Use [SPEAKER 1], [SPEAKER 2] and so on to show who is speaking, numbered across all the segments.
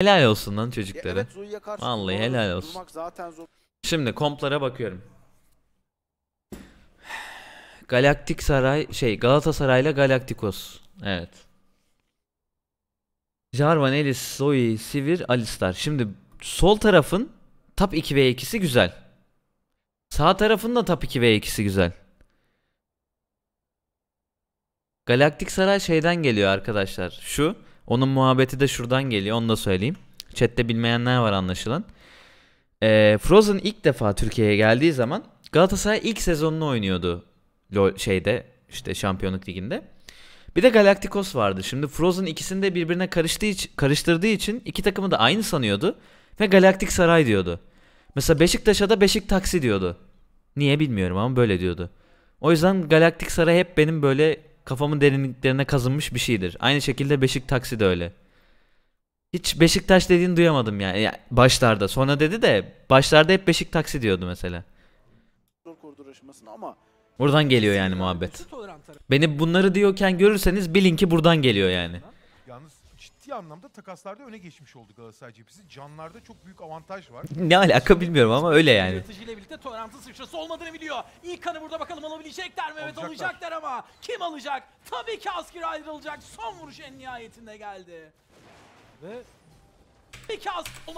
[SPEAKER 1] Helal olsun lan çocuklara.
[SPEAKER 2] evet
[SPEAKER 1] Vallahi helal olsun.
[SPEAKER 2] Durmak zaten zor.
[SPEAKER 1] Şimdi komplara bakıyorum. Galaktik Saray şey Galatasaray'la Galaktikos. Evet. Jarvan, Elis, Zoe, Sivir, Alistar. Şimdi sol tarafın top 2 ve 2'si güzel. Sağ tarafın da top 2 ve 2'si güzel. Galaktik Saray şeyden geliyor arkadaşlar. Şu. Onun muhabbeti de şuradan geliyor. Onu da söyleyeyim. Chat'te bilmeyenler var anlaşılan. Ee, Frozen ilk defa Türkiye'ye geldiği zaman Galatasaray ilk sezonunu oynuyordu. LoL şeyde işte Şampiyonluk Ligi'nde. Bir de Galacticos vardı. Şimdi Frozen ikisini de birbirine karıştığı karıştırdığı için iki takımı da aynı sanıyordu ve Galaktik Saray diyordu. Mesela Beşiktaş'a da Beşik Taksi diyordu. Niye bilmiyorum ama böyle diyordu. O yüzden Galaktik Saray hep benim böyle kafamın derinliklerine kazınmış bir şeydir. Aynı şekilde Beşik Taksi de öyle. Hiç Beşiktaş dediğini duyamadım yani. Ya başlarda. Sonra dedi de başlarda hep Beşik Taksi diyordu mesela.
[SPEAKER 2] Ama
[SPEAKER 1] Buradan geliyor yani muhabbet. Beni bunları diyorken görürseniz bilin ki buradan geliyor yani.
[SPEAKER 3] Ciddi anlamda takaslarda öne geçmiş oldu Galatasaray cephesi. Canlarda çok büyük avantaj var.
[SPEAKER 1] Ne alaka bilmiyorum ama öyle yani.
[SPEAKER 4] Yırtıcıyla birlikte tolerantın sıçrası olmadığını biliyor. İlk kanı burada bakalım alabilecekler mi? Evet
[SPEAKER 3] Alacaklar.
[SPEAKER 4] alacaklar ama kim alacak? Tabii ki asker ayrılacak. Son vuruş en nihayetinde geldi. Ve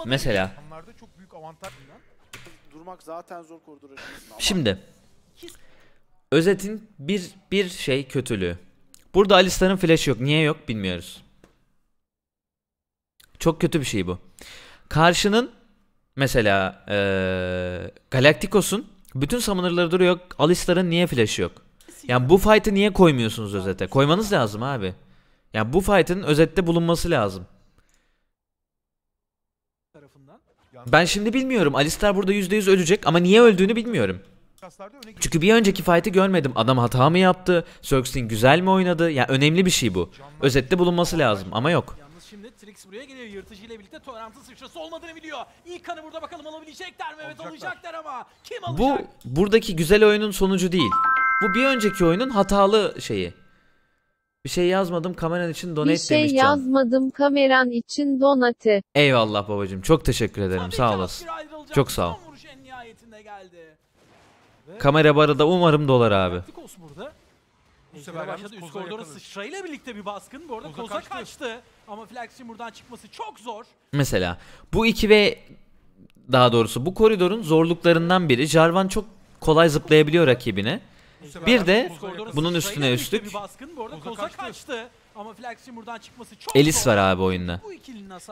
[SPEAKER 1] Mesela
[SPEAKER 3] Canlarda çok büyük avantaj.
[SPEAKER 2] durmak zaten zor koridor
[SPEAKER 1] şimdi özetin bir bir şey kötülüğü. Burada Alistar'ın flash yok. Niye yok bilmiyoruz. Çok kötü bir şey bu. Karşının mesela eee Galacticos'un bütün summoner'ları duruyor. Alistar'ın niye flash'ı yok? Yani bu fight'ı niye koymuyorsunuz özete? Koymanız lazım abi. Yani bu fight'ın özette bulunması lazım. Ben şimdi bilmiyorum. Alistar burada %100 ölecek ama niye öldüğünü bilmiyorum. Çünkü bir önceki fight'ı görmedim. Adam hata mı yaptı? Zerxing güzel mi oynadı? Ya önemli bir şey bu. Özette bulunması lazım ama yok.
[SPEAKER 4] Şimdi Trix buraya geliyor. Yırtıcıyla birlikte tolerantın sıçrası olmadığını biliyor. İlk kanı burada bakalım alabilecekler mi? Evet
[SPEAKER 3] Alacaklar.
[SPEAKER 4] alacaklar ama kim
[SPEAKER 1] Bu
[SPEAKER 4] alacak?
[SPEAKER 1] buradaki güzel oyunun sonucu değil. Bu bir önceki oyunun hatalı şeyi. Bir şey yazmadım kameran için donate
[SPEAKER 5] Bir şey
[SPEAKER 1] demiş Can.
[SPEAKER 5] yazmadım kameran için donate.
[SPEAKER 1] Eyvallah babacım. Çok teşekkür ederim.
[SPEAKER 4] Tabii
[SPEAKER 1] Sağ olasın. Çok sağ ol. Kamera bu arada umarım dolar abi.
[SPEAKER 4] Burada.
[SPEAKER 3] Bu sefer
[SPEAKER 4] başladı üst koridora sıçrayla birlikte bir baskın. Bu arada
[SPEAKER 3] Koz'a
[SPEAKER 4] Koza
[SPEAKER 3] kaçtı.
[SPEAKER 4] kaçtı. Ama Flax'in buradan çıkması çok zor.
[SPEAKER 1] Mesela bu iki ve daha doğrusu bu koridorun zorluklarından biri. Jarvan çok kolay zıplayabiliyor rakibine. Bir de bunun üstüne üstlük
[SPEAKER 4] Bir baskın. Bu arada
[SPEAKER 3] Koza
[SPEAKER 4] Koza
[SPEAKER 3] kaçtı.
[SPEAKER 4] kaçtı. Ama Flax'in buradan çıkması çok
[SPEAKER 1] Elis
[SPEAKER 4] zor.
[SPEAKER 1] var abi oyunda.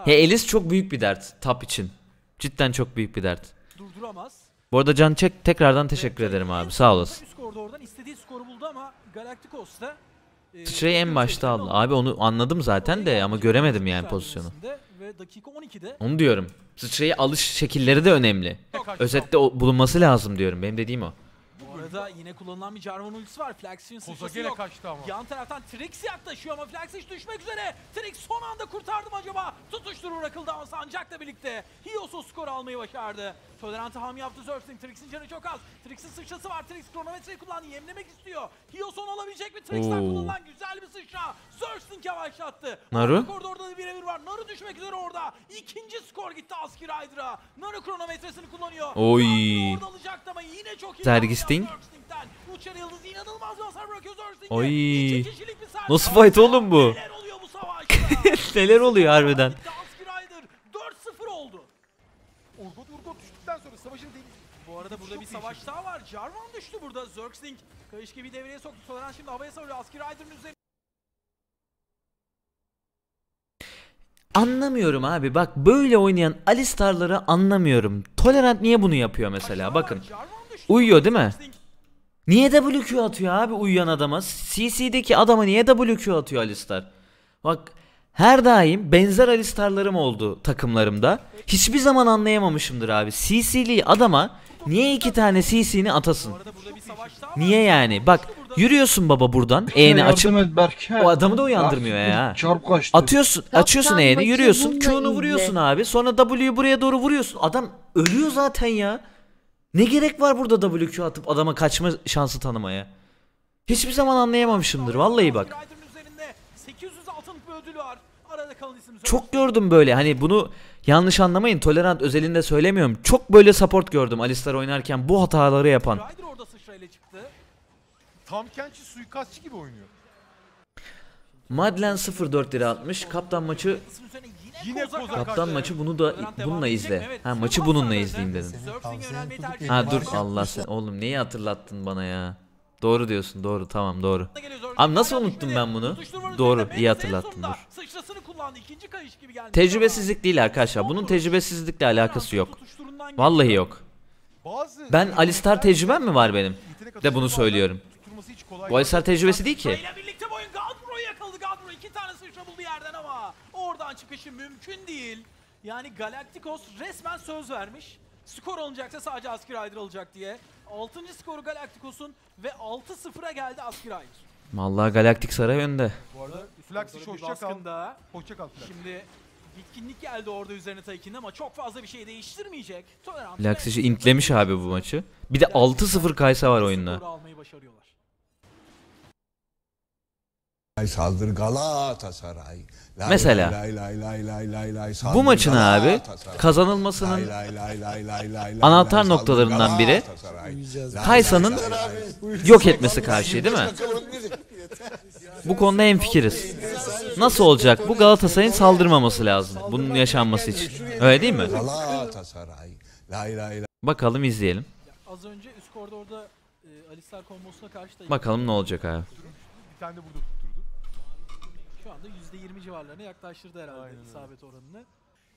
[SPEAKER 1] He Elis çok büyük bir dert tap için. Cidden çok büyük bir dert.
[SPEAKER 4] durduramaz.
[SPEAKER 1] Bu arada Can Çek tekrardan teşekkür
[SPEAKER 4] Ve
[SPEAKER 1] ederim abi sağ olasın.
[SPEAKER 4] Üst koridordan istediği skoru buldu ama Galacticos da e,
[SPEAKER 1] Sıçrayı en başta aldı. Abi onu anladım zaten de ama göremedim yani pozisyonu.
[SPEAKER 4] Ve dakika 12'de
[SPEAKER 1] Onu diyorum. Sıçrayı alış şekilleri de önemli. Özette bulunması lazım diyorum. Benim dediğim o.
[SPEAKER 4] arada yine kullanılan bir Jarvan ultisi var. Flax'in
[SPEAKER 3] Koza
[SPEAKER 4] sıçrası
[SPEAKER 3] gene
[SPEAKER 4] yok.
[SPEAKER 3] kaçtı ama.
[SPEAKER 4] Yan taraftan Trix yaklaşıyor ama Flax hiç düşmek üzere. Trix son anda kurtardı mı acaba? Tutuşturu bırakıldı ama Sancak'la birlikte. Hios o skoru almayı başardı. Tolerantı ham yaptı Zerxing. Trix'in canı çok az. Trix'in sıçrası var. Trix kronometreyi kullandı. Yemlemek istiyor. Hios onu alabilecek mi? Trix'ten kullanılan güzel bir sıçra. Zerxing yavaşlattı.
[SPEAKER 1] Naru?
[SPEAKER 4] Koridorda da birebir var. Naru düşmek üzere orada. İkinci skor gitti Aski Ryder'a. Naru kronometresini kullanıyor.
[SPEAKER 1] Oy.
[SPEAKER 4] Orada alacaktı ama yine çok iyi.
[SPEAKER 1] Zergisting. Oy. Nasıl fight oğlum bu?
[SPEAKER 4] Neler oluyor bu savaşta?
[SPEAKER 1] Neler oluyor harbiden?
[SPEAKER 4] Aski Ryder 4-0 oldu.
[SPEAKER 3] Urgot Urgot düştükten sonra savaşın değil.
[SPEAKER 4] Bu arada burada
[SPEAKER 3] Çok
[SPEAKER 4] bir savaş
[SPEAKER 3] şimdi.
[SPEAKER 4] daha var. Jarvan düştü burada. Zerxing kayış gibi devreye soktu. Tolerant şimdi havaya savuruyor. Aski Ryder'ın üzerine.
[SPEAKER 1] Anlamıyorum abi. Bak böyle oynayan Alistar'ları anlamıyorum. Tolerant niye bunu yapıyor mesela? Bakın. Uyuyor değil mi? Niye WQ atıyor abi uyuyan adama? CC'deki adama niye WQ atıyor Alistar? Bak her daim benzer Alistar'larım oldu takımlarımda. Hiçbir zaman anlayamamışımdır abi. CC'li adama niye iki tane CC'ni atasın? Niye yani? Bak yürüyorsun baba buradan. E'ni açıp o adamı da uyandırmıyor ya.
[SPEAKER 6] Çarp kaçtı.
[SPEAKER 1] Atıyorsun, açıyorsun E'ni, yürüyorsun, Q'nu vuruyorsun abi. Sonra W'yu buraya doğru vuruyorsun. Adam ölüyor zaten ya. Ne gerek var burada WQ atıp adama kaçma şansı tanımaya? Hiçbir zaman anlayamamışımdır vallahi bak.
[SPEAKER 4] Aski Ryder'ın üzerinde 800 altınlık bir ödülü var. arada kalan isim
[SPEAKER 1] Çok gördüm böyle hani bunu yanlış anlamayın tolerant özelinde söylemiyorum. Çok böyle support gördüm Alistar oynarken bu hataları yapan.
[SPEAKER 3] Tam Kenchi suikastçı gibi oynuyor.
[SPEAKER 1] Madlen 0-4 lira atmış. Kaptan maçı
[SPEAKER 4] yine, attı.
[SPEAKER 1] kaptan maçı bunu da bununla izle. Ha maçı bununla izleyeyim dedim. Ha dur Allah sen oğlum neyi hatırlattın bana ya. Doğru diyorsun doğru tamam doğru. Abi nasıl unuttum ben bunu? Doğru, iyi hatırlattın, dur.
[SPEAKER 4] Sıçrasını kullandı. İkinci kayış gibi geldi.
[SPEAKER 1] Tecrübesizlik değil arkadaşlar. Bunun tecrübesizlikle alakası yok. Vallahi yok.
[SPEAKER 3] Bazı
[SPEAKER 1] Ben Alistar tecrübem mi var benim? De bunu söylüyorum. Bu Alistar tecrübesi değil ki.
[SPEAKER 4] Ile birlikte bu oyun Gadbro'yu yakaladı. Gadbro iki tane sıçra buldu yerden ama oradan çıkışı mümkün değil. Yani Galacticos resmen söz vermiş. Skor alınacaksa sadece Askir Rider alacak diye. 6. skoru Galacticos'un ve 6-0'a geldi Askir Rider.
[SPEAKER 1] Vallahi Galaktik Saray önde.
[SPEAKER 3] Bu arada
[SPEAKER 4] bir
[SPEAKER 3] hoşça kal. Hoşça kal.
[SPEAKER 4] Şimdi bitkinlik geldi orada üzerine Taykin'in ama çok fazla bir şey değiştirmeyecek. Tolerant
[SPEAKER 1] intlemiş abi bu maçı. Bir de 6-0 Kaysa var oyunda.
[SPEAKER 6] Saldır Galatasaray. Lay
[SPEAKER 1] Mesela.
[SPEAKER 6] lay lay lay lay lay lay
[SPEAKER 1] Bu
[SPEAKER 6] saldır
[SPEAKER 1] maçın abi kazanılmasının
[SPEAKER 6] Lay lay lay lay lay lay lay
[SPEAKER 1] anahtar noktalarından biri
[SPEAKER 6] lay.
[SPEAKER 1] yok etmesi karşı değil mi? Bu konuda hemfikiriz. Nasıl olacak? Bu Galatasaray'ın saldırmaması lazım. Bunun yaşanması için. Öyle değil mi?
[SPEAKER 6] Galatasaray. Lay lay lay.
[SPEAKER 1] Bakalım izleyelim.
[SPEAKER 4] Az önce üst koridorda e, Alistar kombosuna karşı da
[SPEAKER 1] Bakalım ne olacak abi.
[SPEAKER 3] Bir tane de
[SPEAKER 4] şu anda %20 civarlarına yaklaştırdı herhalde
[SPEAKER 3] Aynen öyle.
[SPEAKER 4] isabet oranını.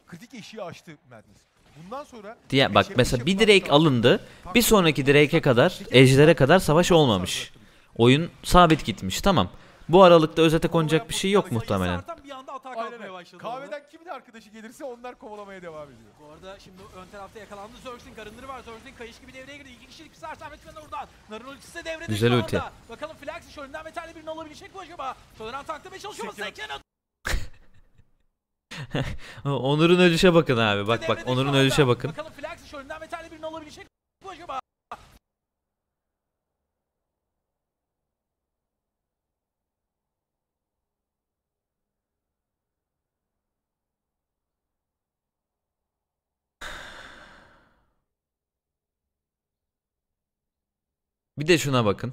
[SPEAKER 3] Kritik eşiği aştı Madness. Bundan sonra
[SPEAKER 1] Diye bak mesela bir direk alındı. Bir sonraki direk'e kadar, ejder'e kadar savaş olmamış. Oyun sabit gitmiş. Tamam. Bu aralıkta özete konacak bir şey yok muhtemelen.
[SPEAKER 3] kahveden kimin arkadaşı gelirse onlar kovalamaya devam ediyor.
[SPEAKER 4] Bu arada şimdi ön tarafta yakalandı. Zerxing arındırı var. Zerxing kayış gibi devreye girdi. İki kişilik bir sersemet kanı oradan. Narın ultisi de devrede
[SPEAKER 1] Güzel ulti.
[SPEAKER 4] Bakalım Flaxish önünden metalli birini alabilecek mi acaba? Tolerant taklamaya çalışıyor.
[SPEAKER 3] Seken-
[SPEAKER 4] Seken
[SPEAKER 1] Onur'un ölüşe bakın abi. Bak bak Onur'un ölüşe bakın.
[SPEAKER 4] Bakalım Flaxish önünden metalli birini alabilecek mi acaba?
[SPEAKER 1] Bir de şuna bakın.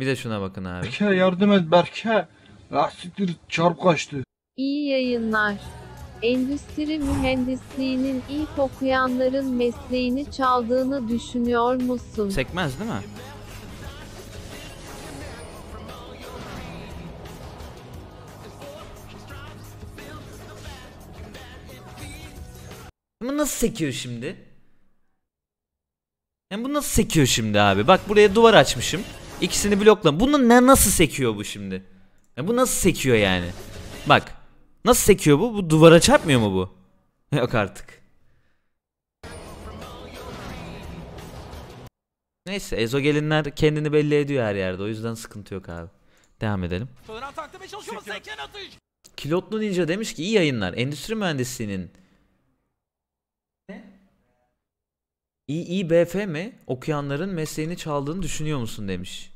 [SPEAKER 1] Bir de şuna bakın abi.
[SPEAKER 7] Berke yardım et Berke. Ah siktir çarp kaçtı.
[SPEAKER 5] İyi yayınlar. Endüstri mühendisliğinin ilk okuyanların mesleğini çaldığını düşünüyor musun?
[SPEAKER 1] Sekmez değil mi? Bu nasıl sekiyor şimdi? Yani bu nasıl sekiyor şimdi abi? Bak buraya duvar açmışım. İkisini blokla. Bunu ne nasıl sekiyor bu şimdi? Ya bu nasıl sekiyor yani? Bak. Nasıl sekiyor bu? Bu duvara çarpmıyor mu bu? Yok artık. Neyse ezogelinler kendini belli ediyor her yerde. O yüzden sıkıntı yok abi. Devam edelim. Kilotlu Ninja demiş ki iyi yayınlar. Endüstri mühendisliğinin İİBF mi? Okuyanların mesleğini çaldığını düşünüyor musun demiş.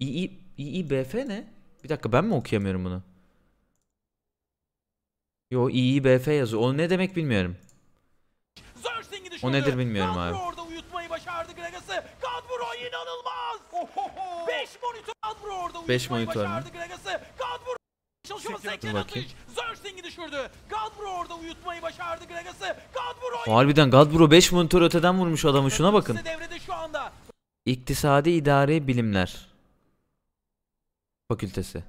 [SPEAKER 1] İİ İİBF ne? Bir dakika ben mi okuyamıyorum bunu? Yo İİBF yazıyor. O ne demek bilmiyorum. O nedir bilmiyorum abi.
[SPEAKER 4] orada uyutmayı başardı Gragas'ı. Gadbro inanılmaz. 5 monitör Gadbro orada uyutmayı
[SPEAKER 1] monitör mü?
[SPEAKER 4] başardı Gragas'ı. Gadbro
[SPEAKER 1] bakayım.
[SPEAKER 4] Zerxing'i düşürdü. Gadbro orada uyutmayı başardı Gragas'ı. Gadbro
[SPEAKER 1] Harbiden Gadbro 5 monitör öteden vurmuş adamı şuna bakın.
[SPEAKER 4] İkisi devrede şu anda.
[SPEAKER 1] İktisadi İdari Bilimler Fakültesi.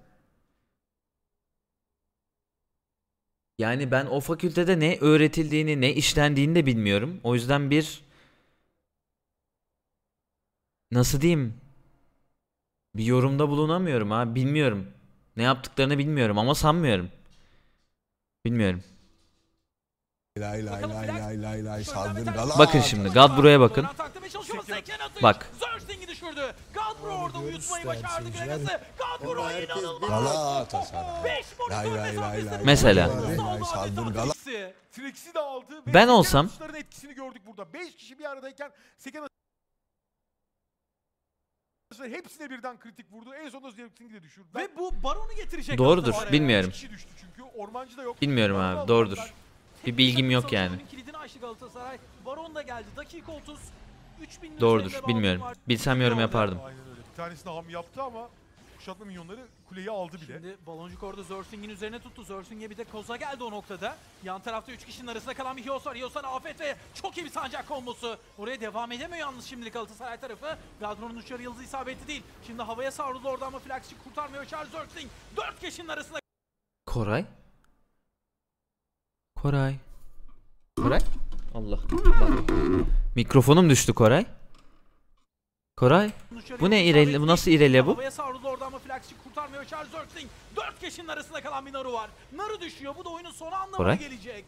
[SPEAKER 1] Yani ben o fakültede ne öğretildiğini ne işlendiğini de bilmiyorum. O yüzden bir nasıl diyeyim? Bir yorumda bulunamıyorum ha. Bilmiyorum. Ne yaptıklarını bilmiyorum ama sanmıyorum. Bilmiyorum.
[SPEAKER 6] Lay lay lay lay lay lay
[SPEAKER 4] Şu
[SPEAKER 6] saldır
[SPEAKER 4] önünden metalli
[SPEAKER 6] Galatasaray.
[SPEAKER 1] Bakın şimdi Gadbro'ya bakın. Bak.
[SPEAKER 4] Gadbro orada uyutmayı başardı Gragas'ı. Gadbro inanılmaz.
[SPEAKER 6] Galatasaray.
[SPEAKER 4] 5
[SPEAKER 6] Lay lay lay lay.
[SPEAKER 1] Mesela. Ben olsam-
[SPEAKER 3] etkisini gördük burada. 5 kişi bir aradayken Seken Hepsine birden kritik vurdu. En sonunda Zerxing'i de düşürdüler.
[SPEAKER 4] Ve bu Baron'u getirecek.
[SPEAKER 1] Doğrudur,
[SPEAKER 4] Galatasaray.
[SPEAKER 1] bilmiyorum.
[SPEAKER 3] Kişi düştü çünkü. Ormancı da yok.
[SPEAKER 1] Bilmiyorum
[SPEAKER 3] Baron'u
[SPEAKER 1] abi,
[SPEAKER 3] aldılar.
[SPEAKER 1] doğrudur. Bir bilgim yok yani.
[SPEAKER 4] Kilidini açtı Galatasaray. Baron da geldi. Dakika 30. 3000 'in
[SPEAKER 1] Doğrudur. Bilmiyorum. Bilsem yorum yapardım.
[SPEAKER 3] Aynen öyle. Bir tanesini ham yaptı ama kuşatma minyonları kuleyi aldı bile.
[SPEAKER 4] Şimdi baloncuk orada Zerfing'in üzerine tuttu. Zerfing'e bir de Koza geldi o noktada. Yan tarafta 3 kişinin arasında kalan bir Hios var. Hios'tan afet ve çok iyi bir sancak kombosu. Oraya devam edemiyor yalnız şimdilik Galatasaray tarafı. Gadron'un uçarı yıldızı isabetli değil. Şimdi havaya savruldu orada ama Flax'i kurtarmıyor. Charles Zerfing 4 kişinin arasında
[SPEAKER 1] Koray? Koray. Koray? Allah. Bak. Mikrofonum düştü Koray. Koray? Bu ne ireli- bu nasıl ireli bu?
[SPEAKER 4] Havaya savruldu orada ama Flax'i kurtarmıyor. Charles Zerfing 4 kişinin arasında kalan bir Naru var. Naru düşüyor. Bu da oyunun sonu anlamına
[SPEAKER 1] Koray?
[SPEAKER 4] gelecek.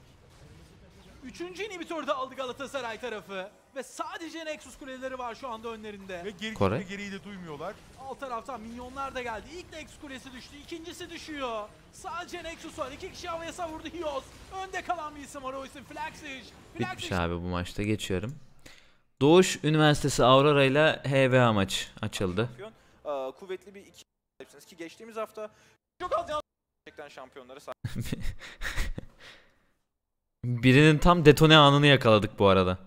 [SPEAKER 4] Üçüncü inhibitörü de aldı Galatasaray tarafı. Ve sadece Nexus kuleleri var şu anda önlerinde.
[SPEAKER 3] Ve geri
[SPEAKER 1] Kore.
[SPEAKER 3] gitme gereği de duymuyorlar.
[SPEAKER 4] Alt taraftan minyonlar da geldi. İlk Nexus kulesi düştü. ikincisi düşüyor. Sadece Nexus var. İki kişi havaya savurdu Hios. Önde kalan bir isim var o isim Flaxish.
[SPEAKER 1] Bitmiş abi bu maçta geçiyorum. Doğuş Üniversitesi Aurora ile HVA maçı açıldı.
[SPEAKER 8] şampiyon. Ee, kuvvetli bir iki sahipsiniz ki geçtiğimiz hafta çok az gerçekten şampiyonları
[SPEAKER 1] Birinin tam detone anını yakaladık bu arada.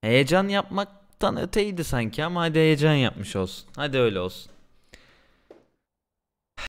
[SPEAKER 1] Heyecan yapmaktan öteydi sanki ama hadi heyecan yapmış olsun. Hadi öyle olsun.